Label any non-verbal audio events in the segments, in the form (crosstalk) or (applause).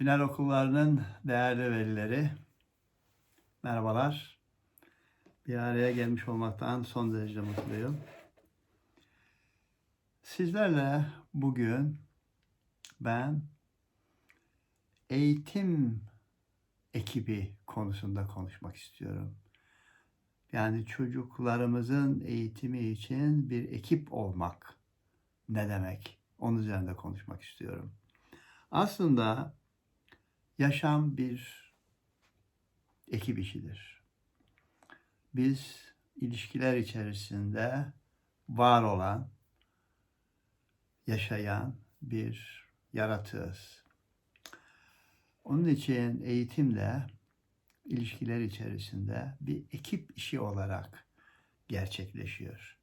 Final okullarının değerli velileri, merhabalar. Bir araya gelmiş olmaktan son derece mutluyum. Sizlerle bugün ben eğitim ekibi konusunda konuşmak istiyorum. Yani çocuklarımızın eğitimi için bir ekip olmak ne demek? Onun üzerinde konuşmak istiyorum. Aslında yaşam bir ekip işidir. Biz ilişkiler içerisinde var olan, yaşayan bir yaratığız. Onun için eğitimle ilişkiler içerisinde bir ekip işi olarak gerçekleşiyor.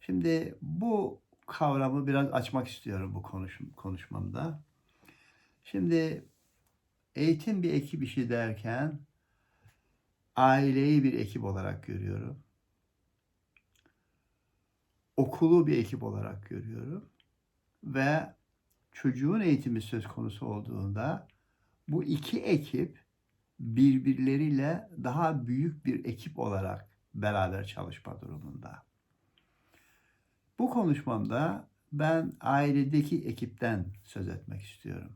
Şimdi bu kavramı biraz açmak istiyorum bu konuş, konuşmamda. Şimdi eğitim bir ekip işi derken aileyi bir ekip olarak görüyorum. Okulu bir ekip olarak görüyorum. Ve çocuğun eğitimi söz konusu olduğunda bu iki ekip birbirleriyle daha büyük bir ekip olarak beraber çalışma durumunda. Bu konuşmamda ben ailedeki ekipten söz etmek istiyorum.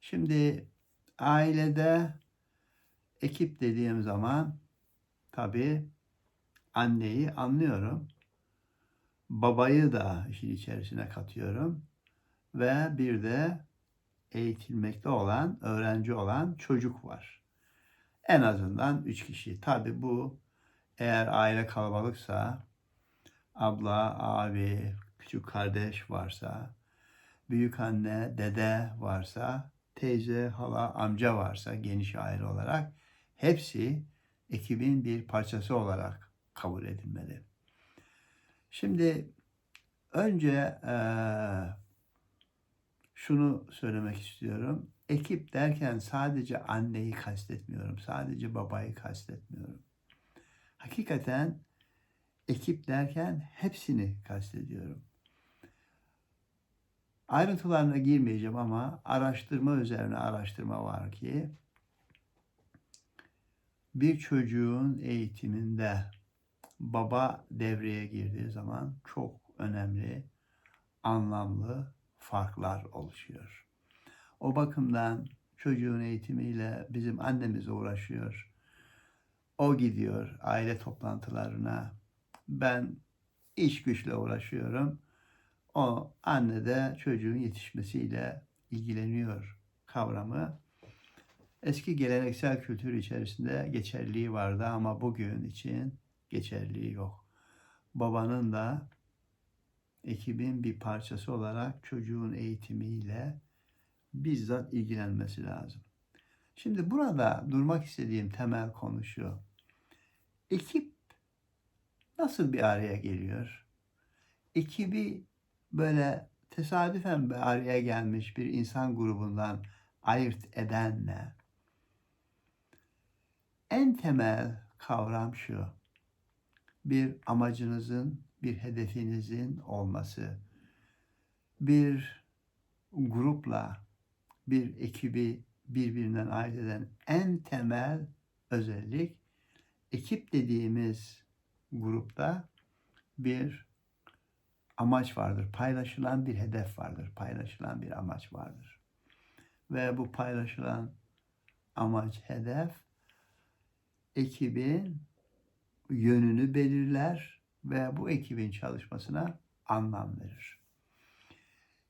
Şimdi ailede ekip dediğim zaman tabii anneyi anlıyorum. Babayı da işin içerisine katıyorum ve bir de eğitilmekte olan, öğrenci olan çocuk var. En azından üç kişi. Tabii bu eğer aile kalabalıksa abla, abi, küçük kardeş varsa, büyük anne, dede varsa, teyze, hala, amca varsa geniş aile olarak hepsi ekibin bir parçası olarak kabul edilmeli. Şimdi önce eee şunu söylemek istiyorum. Ekip derken sadece anneyi kastetmiyorum. Sadece babayı kastetmiyorum. Hakikaten ekip derken hepsini kastediyorum. Ayrıntılarına girmeyeceğim ama araştırma üzerine araştırma var ki bir çocuğun eğitiminde baba devreye girdiği zaman çok önemli, anlamlı farklar oluşuyor. O bakımdan çocuğun eğitimiyle bizim annemiz uğraşıyor. O gidiyor aile toplantılarına. Ben iş güçle uğraşıyorum. O anne de çocuğun yetişmesiyle ilgileniyor kavramı. Eski geleneksel kültür içerisinde geçerliği vardı ama bugün için geçerliği yok. Babanın da ekibin bir parçası olarak çocuğun eğitimiyle bizzat ilgilenmesi lazım. Şimdi burada durmak istediğim temel konu şu. Ekip nasıl bir araya geliyor? Ekibi böyle tesadüfen bir araya gelmiş bir insan grubundan ayırt eden ne? En temel kavram şu. Bir amacınızın bir hedefinizin olması, bir grupla bir ekibi birbirinden ayırt eden en temel özellik ekip dediğimiz grupta bir amaç vardır. Paylaşılan bir hedef vardır. Paylaşılan bir amaç vardır. Ve bu paylaşılan amaç, hedef ekibin yönünü belirler ve bu ekibin çalışmasına anlam verir.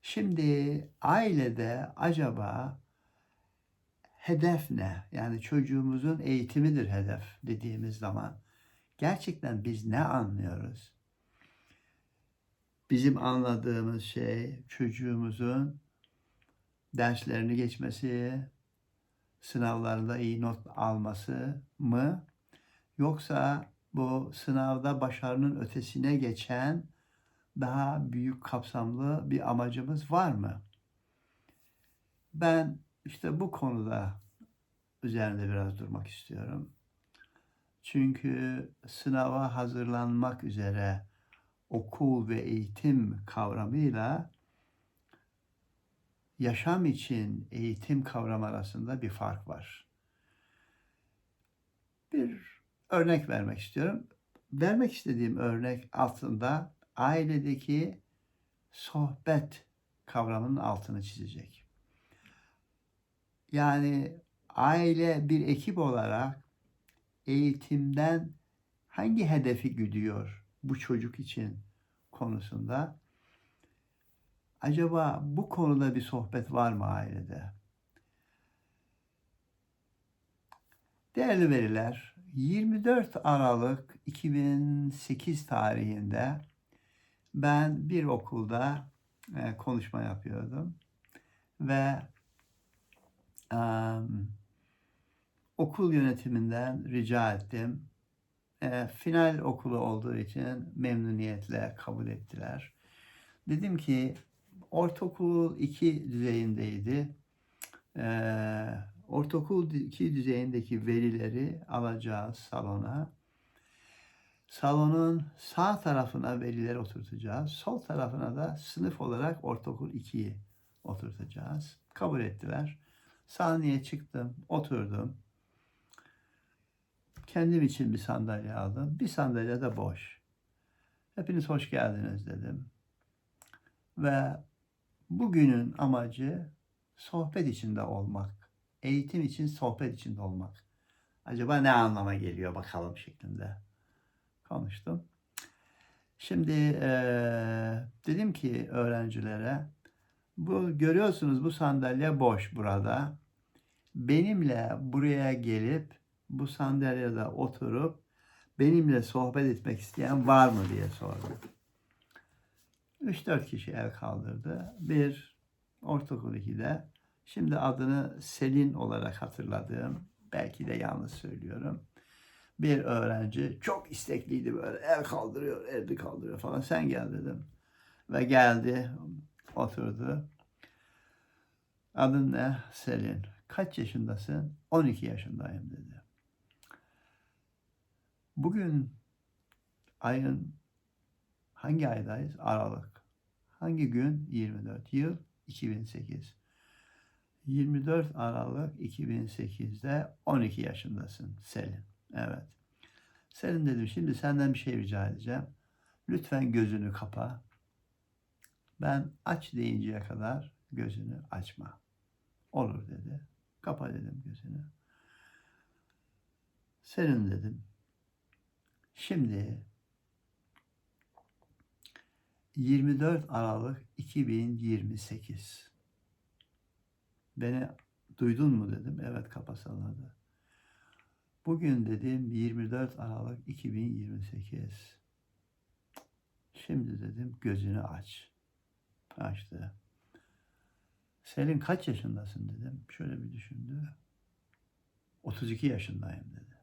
Şimdi ailede acaba hedef ne? Yani çocuğumuzun eğitimidir hedef dediğimiz zaman gerçekten biz ne anlıyoruz? Bizim anladığımız şey çocuğumuzun derslerini geçmesi, sınavlarında iyi not alması mı? Yoksa bu sınavda başarının ötesine geçen daha büyük kapsamlı bir amacımız var mı? Ben işte bu konuda üzerinde biraz durmak istiyorum. Çünkü sınava hazırlanmak üzere okul ve eğitim kavramıyla yaşam için eğitim kavramı arasında bir fark var. Bir örnek vermek istiyorum. Vermek istediğim örnek altında ailedeki sohbet kavramının altını çizecek. Yani aile bir ekip olarak eğitimden hangi hedefi güdüyor bu çocuk için konusunda acaba bu konuda bir sohbet var mı ailede? Değerli veriler 24 Aralık 2008 tarihinde ben bir okulda e, konuşma yapıyordum ve em, okul yönetiminden rica ettim. E, final okulu olduğu için memnuniyetle kabul ettiler. Dedim ki ortaokul 2 düzeyindeydi. E, ortaokul 2 düzeyindeki verileri alacağız salona. Salonun sağ tarafına velileri oturtacağız. Sol tarafına da sınıf olarak ortaokul 2'yi oturtacağız. Kabul ettiler. Sahneye çıktım, oturdum. Kendim için bir sandalye aldım. Bir sandalye de boş. Hepiniz hoş geldiniz dedim. Ve bugünün amacı sohbet içinde olmak. Eğitim için sohbet içinde olmak. Acaba ne anlama geliyor bakalım şeklinde konuştum. Şimdi eee, dedim ki öğrencilere bu görüyorsunuz bu sandalye boş burada. Benimle buraya gelip bu sandalyede oturup benimle sohbet etmek isteyen var mı diye sordum. 3-4 kişi el kaldırdı. Bir ortaokul 2'de şimdi adını Selin olarak hatırladığım belki de yanlış söylüyorum. Bir öğrenci çok istekliydi böyle el kaldırıyor, elini kaldırıyor falan. Sen gel dedim. Ve geldi, oturdu. Adın ne? Selin. Kaç yaşındasın? 12 yaşındayım dedi. Bugün ayın hangi aydayız? Aralık. Hangi gün? 24. Yıl 2008. 24 Aralık 2008'de 12 yaşındasın Selin. Evet. Selin dedim şimdi senden bir şey rica edeceğim. Lütfen gözünü kapa. Ben aç deyinceye kadar gözünü açma. Olur dedi. Kapa dedim gözünü. Selin dedim. Şimdi 24 Aralık 2028. Beni duydun mu dedim. Evet kafa salladı. Bugün dedim 24 Aralık 2028. Şimdi dedim gözünü aç. Açtı. Selin kaç yaşındasın dedim. Şöyle bir düşündü. 32 yaşındayım dedi.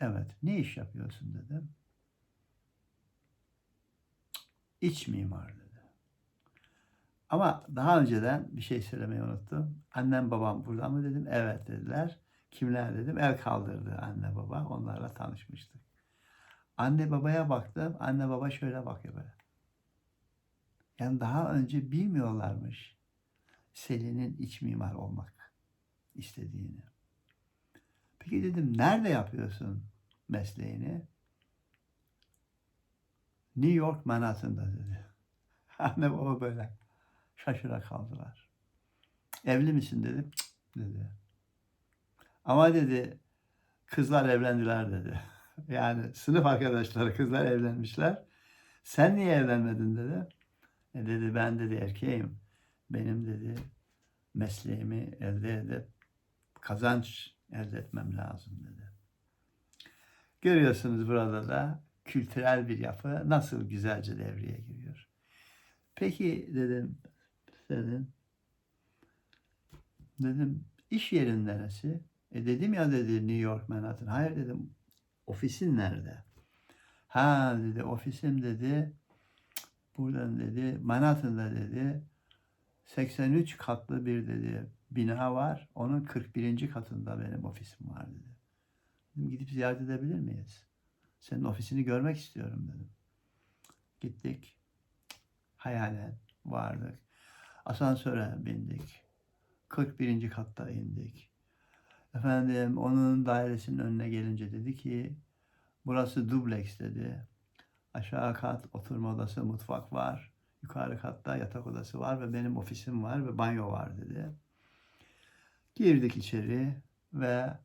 Evet. Ne iş yapıyorsun dedim. İç mimar dedi. Ama daha önceden bir şey söylemeyi unuttum. Annem babam burada mı dedim. Evet dediler. Kimler dedim. El kaldırdı anne baba. Onlarla tanışmıştık. Anne babaya baktım. Anne baba şöyle bakıyor böyle. Yani daha önce bilmiyorlarmış Selin'in iç mimar olmak istediğini. Peki dedim nerede yapıyorsun mesleğini? New York Manhattan'da dedi. (laughs) Anne baba böyle şaşıra kaldılar. Evli misin dedim. Dedi. Ama dedi kızlar evlendiler dedi. (laughs) Yani sınıf arkadaşları kızlar evlenmişler. Sen niye evlenmedin dedi. E dedi ben dedi erkeğim. Benim dedi mesleğimi elde edip kazanç elde etmem lazım dedi. Görüyorsunuz burada da kültürel bir yapı nasıl güzelce devreye giriyor. Peki dedim, dedim, dedim iş yerin neresi? E dedim ya dedi New York Manhattan. Hayır dedim ofisin nerede? Ha dedi ofisim dedi buradan dedi Manhattan'da dedi 83 katlı bir dedi bina var. Onun 41. katında benim ofisim var dedi. Dedim, gidip ziyaret edebilir miyiz? Senin ofisini görmek istiyorum dedim. Gittik. Hayalen vardık. Asansöre bindik. 41. katta indik. Efendim onun dairesinin önüne gelince dedi ki burası dubleks dedi. Aşağı kat oturma odası, mutfak var. Yukarı katta yatak odası var ve benim ofisim var ve banyo var dedi. Girdik içeri ve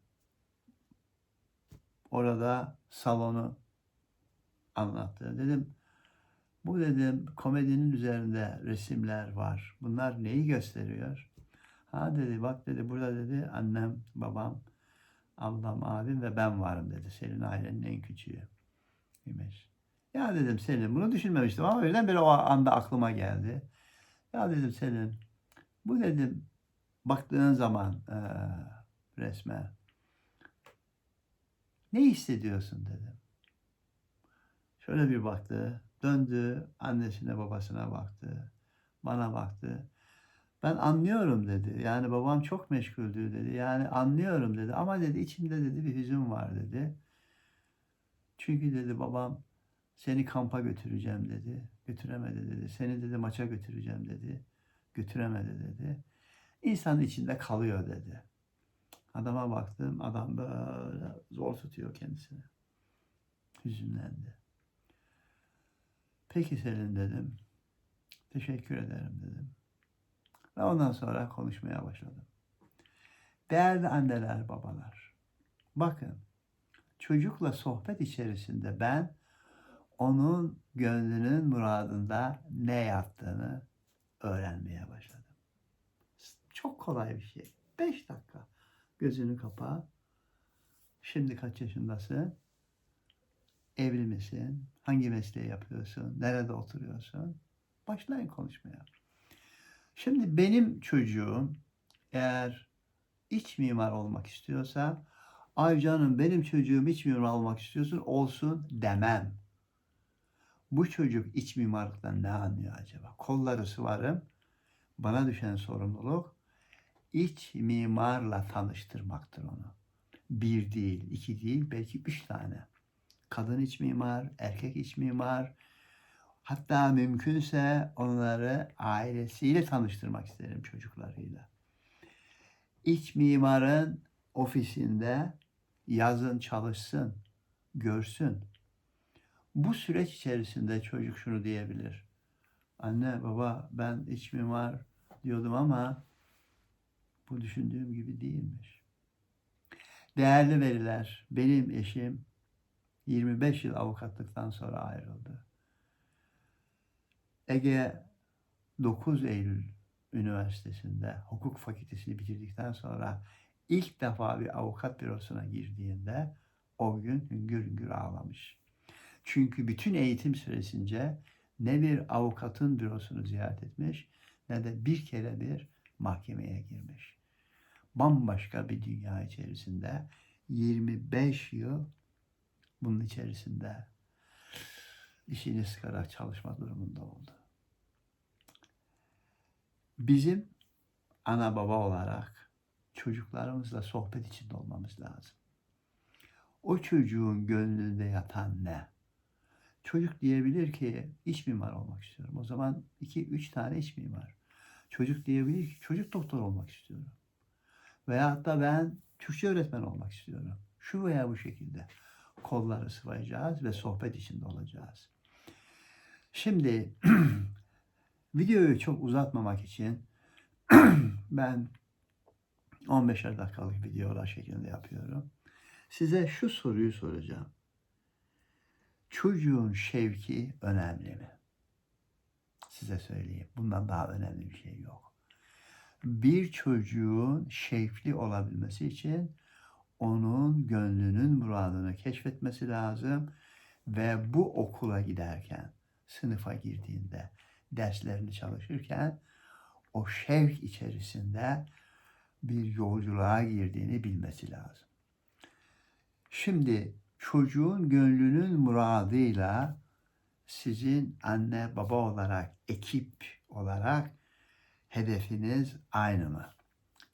orada salonu anlattı. Dedim bu dedim komedinin üzerinde resimler var. Bunlar neyi gösteriyor? Ha dedi bak dedi burada dedi annem, babam, ablam, abim ve ben varım dedi. Senin ailenin en küçüğü. İmiş. Ya dedim Selin bunu düşünmemiştim ama birdenbire o anda aklıma geldi. Ya dedim Selin bu dedim baktığın zaman eee, resme ne hissediyorsun dedim. Şöyle bir baktı, döndü, annesine babasına baktı, bana baktı. Ben anlıyorum dedi. Yani babam çok meşguldü dedi. Yani anlıyorum dedi. Ama dedi içimde dedi bir hüzün var dedi. Çünkü dedi babam seni kampa götüreceğim dedi. Götüremedi dedi. Seni dedi maça götüreceğim dedi. Götüremedi dedi. İnsanın içinde kalıyor dedi. Adama baktım. Adam böyle zor tutuyor kendisini. Hüzünlendi. Peki Selin dedim. Teşekkür ederim dedim. Ve ondan sonra konuşmaya başladım. Değerli anneler, babalar. Bakın, çocukla sohbet içerisinde ben onun gönlünün muradında ne yaptığını öğrenmeye başladım. Çok kolay bir şey. Beş dakika. Gözünü kapa. Şimdi kaç yaşındasın? Evli misin? Hangi mesleği yapıyorsun? Nerede oturuyorsun? Başlayın konuşmaya. Şimdi benim çocuğum eğer iç mimar olmak istiyorsa ay canım benim çocuğum iç mimar olmak istiyorsun olsun demem. Bu çocuk iç mimarlıktan ne anlıyor acaba? Kolları sıvarım. Bana düşen sorumluluk iç mimarla tanıştırmaktır onu. Bir değil, iki değil, belki üç tane. Kadın iç mimar, erkek iç mimar, Hatta mümkünse onları ailesiyle tanıştırmak isterim çocuklarıyla. İç mimarın ofisinde yazın çalışsın, görsün. Bu süreç içerisinde çocuk şunu diyebilir. Anne, baba ben iç mimar diyordum ama bu düşündüğüm gibi değilmiş. Değerli veriler, benim eşim 25 yıl avukatlıktan sonra ayrıldı. Ege 9 Eylül Üniversitesi'nde hukuk fakültesini bitirdikten sonra ilk defa bir avukat bürosuna girdiğinde o gün hüngür hüngür ağlamış. Çünkü bütün eğitim süresince ne bir avukatın bürosunu ziyaret etmiş ne de bir kere bir mahkemeye girmiş. Bambaşka bir dünya içerisinde 25 yıl bunun içerisinde işini sıkarak çalışma durumunda oldu. Bizim ana baba olarak çocuklarımızla sohbet içinde olmamız lazım. O çocuğun gönlünde yatan ne? Çocuk diyebilir ki iç mimar olmak istiyorum. O zaman iki, üç tane iç mimar. Çocuk diyebilir ki çocuk doktor olmak istiyorum. Veyahut da ben Türkçe öğretmen olmak istiyorum. Şu veya bu şekilde kolları sıvayacağız ve sohbet içinde olacağız. Şimdi (clears throat) videoyu çok uzatmamak için (clears throat) ben 15'er dakikalık videolar şeklinde yapıyorum. Size şu soruyu soracağım. Çocuğun şevki önemli mi? Size söyleyeyim. Bundan daha önemli bir şey yok. Bir çocuğun şevkli olabilmesi için onun gönlünün muradını keşfetmesi lazım ve bu okula giderken, sınıfa girdiğinde, derslerini çalışırken o şevk içerisinde bir yolculuğa girdiğini bilmesi lazım. Şimdi çocuğun gönlünün muradıyla sizin anne baba olarak, ekip olarak hedefiniz aynı mı?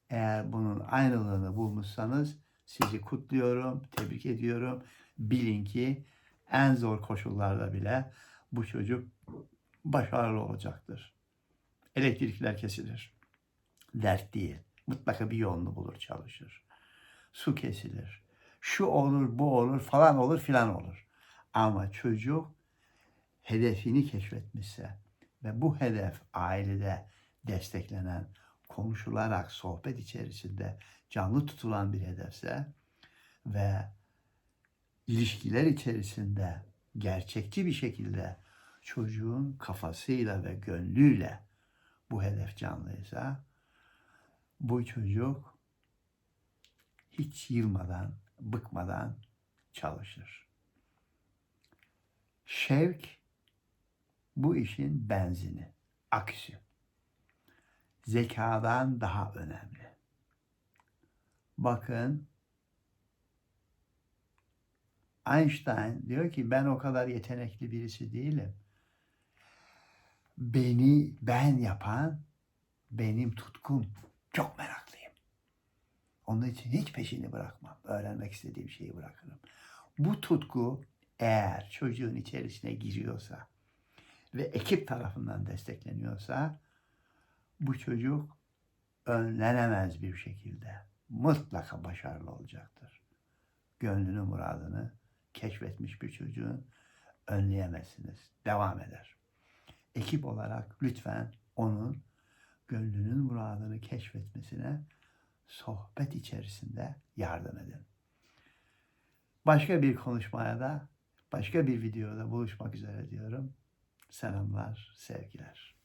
Eğer bunun aynılığını bulmuşsanız sizi kutluyorum, tebrik ediyorum. Bilin ki en zor koşullarda bile bu çocuk başarılı olacaktır. Elektrikler kesilir. Dert değil. Mutlaka bir yolunu bulur çalışır. Su kesilir. Şu olur, bu olur, falan olur, filan olur. Ama çocuk hedefini keşfetmişse ve bu hedef ailede desteklenen, konuşularak sohbet içerisinde canlı tutulan bir hedefse ve ilişkiler içerisinde gerçekçi bir şekilde çocuğun kafasıyla ve gönlüyle bu hedef canlıysa bu çocuk hiç yılmadan, bıkmadan çalışır. Şevk bu işin benzini, aksi. Zekadan daha önemli. Bakın Einstein diyor ki ben o kadar yetenekli birisi değilim. Beni ben yapan benim tutkum. Çok meraklıyım. Onun için hiç peşini bırakmam. Öğrenmek istediğim şeyi bırakırım. Bu tutku eğer çocuğun içerisine giriyorsa ve ekip tarafından destekleniyorsa bu çocuk önlenemez bir şekilde mutlaka başarılı olacaktır. Gönlünü muradını keşfetmiş bir çocuğun önleyemezsiniz. Devam eder. Ekip olarak lütfen onun gönlünün muradını keşfetmesine sohbet içerisinde yardım edin. Başka bir konuşmaya da, başka bir videoda buluşmak üzere diyorum. Selamlar, sevgiler.